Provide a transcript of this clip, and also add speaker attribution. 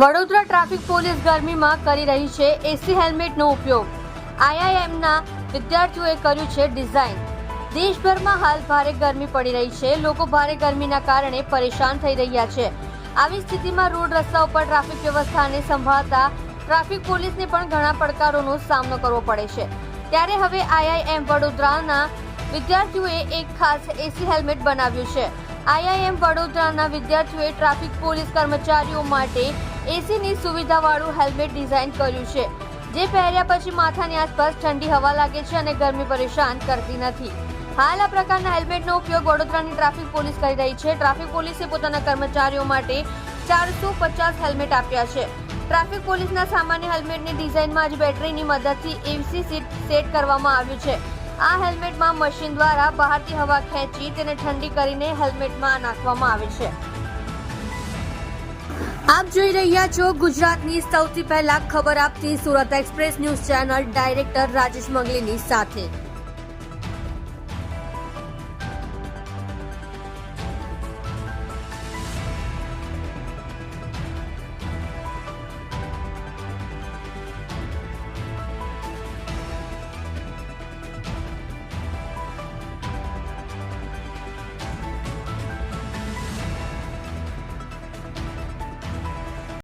Speaker 1: Vadodara traffic police ગરમીમાં કરી રહી છે એસી હેલ્મેટનો ઉપયોગ. આઈઆઈએમના વિદ્યાર્થીઓએ કર્યું છે ડિઝાઇન. દેશભરમાં હાલ ભારે ગરમી પડી રહી છે. લોકો ભારે ગરમીના કારણે પરેશાન થઈ રહ્યા છે. આવી સ્થિતિમાં રોડ રસ્તા ઉપર ટ્રાફિક વ્યવસ્થાને સંભાળતા ટ્રાફિક પોલીસને પણ ઘણા પડકારોનો સામનો કરવો પડે છે. ત્યારે હવે આઈઆઈએમ વડોદરાના વિદ્યાર્થીઓએ એક ખાસ એસી હેલ્મેટ બનાવ્યું છે. આઈઆઈએમ વડોદરાના વિદ્યાર્થીઓએ ટ્રાફિક પોલીસ કર્મચારીઓ માટે એસીની સુવિધાવાળું હેલ્મેટ ડિઝાઇન કર્યું છે, જે પહેર્યા પછી માથાની આસપાસ ઠંડી હવા લાગે છે અને ગરમી પરેશાન કરતી નથી. હાલ આ પ્રકારના હેલ્મેટનો ઉપયોગ વડોદરાની ટ્રાફિક પોલીસ કરી રહી છે. ટ્રાફિક પોલીસે પોતાના કર્મચારીઓ માટે ચારસો પચાસ હેલ્મેટ આપ્યા છે. ટ્રાફિક પોલીસના સામાન્ય હેલ્મેટની ડિઝાઇનમાં જ બેટરીની મદદથી એસી સીટ સેટ કરવામાં આવ્યું છે. આ હેલ્મેટમાં મશીન દ્વારા બહારથી હવા ખેંચી તેને ઠંડી કરીને હેલ્મેટમાં નાખવામાં આવે છે. આપ જોઈ રહ્યા છો ગુજરાતની સૌથી પહેલા ખબર આપતી Surat express news channel director Rajesh મંગલીની સાથે.